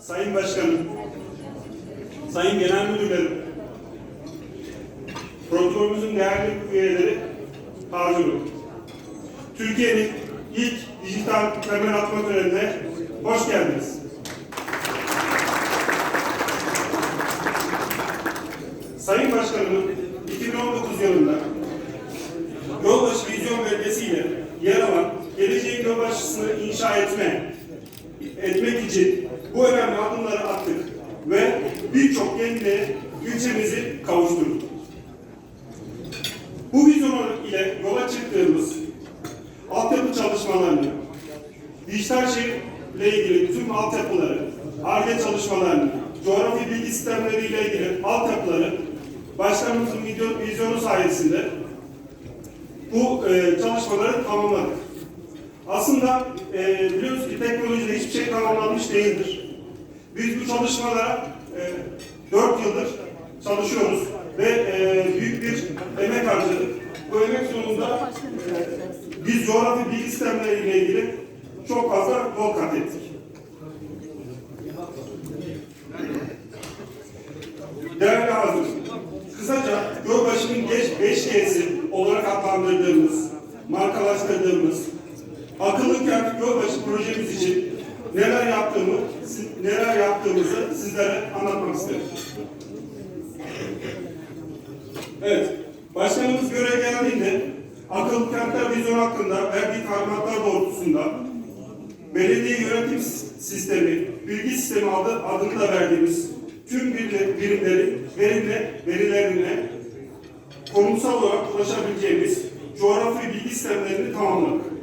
Sayın Başkanım, Sayın Genel Müdürlerim, protokolümüzün değerli üyeleri, hazırım. Türkiye'nin ilk dijital temel atma törenine hoş geldiniz. Sayın Başkanımın 2019 yılında Yolbaşı Vizyon Belgesi'yle yer alan geleceğin yolbaşısını inşa etme, etmek için bu önemli adımları attık ve birçok yeniliğe ülkemizi kavuşturduk. Bu vizyon ile yola çıktığımız altyapı çalışmalarını, dijital şehirle ilgili tüm altyapıları, ARGE çalışmalarını, coğrafi bilgi sistemleriyle ilgili altyapıları başkanımızın video- vizyonu sayesinde bu e, çalışmaları tamamladık. Aslında e, biliyoruz ki teknolojide hiçbir şey tamamlanmış değildir. Biz bu çalışmalara e, 4 yıldır çalışıyoruz ve e, büyük bir emek harcadık. Bu emek sonunda e, biz coğrafi bilgi sistemleriyle ilgili çok fazla yol kat ettik. Değerli hazır. Kısaca Gölbaşı'nın 5G'si olarak adlandırdığımız, markalaştırdığımız akıllı kent Gölbaşı projemiz neler yaptığımı, neler yaptığımızı sizlere anlatmak isterim. Evet, başkanımız görev geldiğinde akıllı kentler vizyon hakkında verdiği talimatlar doğrultusunda belediye yönetim sistemi, bilgi sistemi adı, adını da verdiğimiz tüm birimleri verimle, verilerine konumsal olarak ulaşabileceğimiz coğrafi bilgi sistemlerini tamamladık.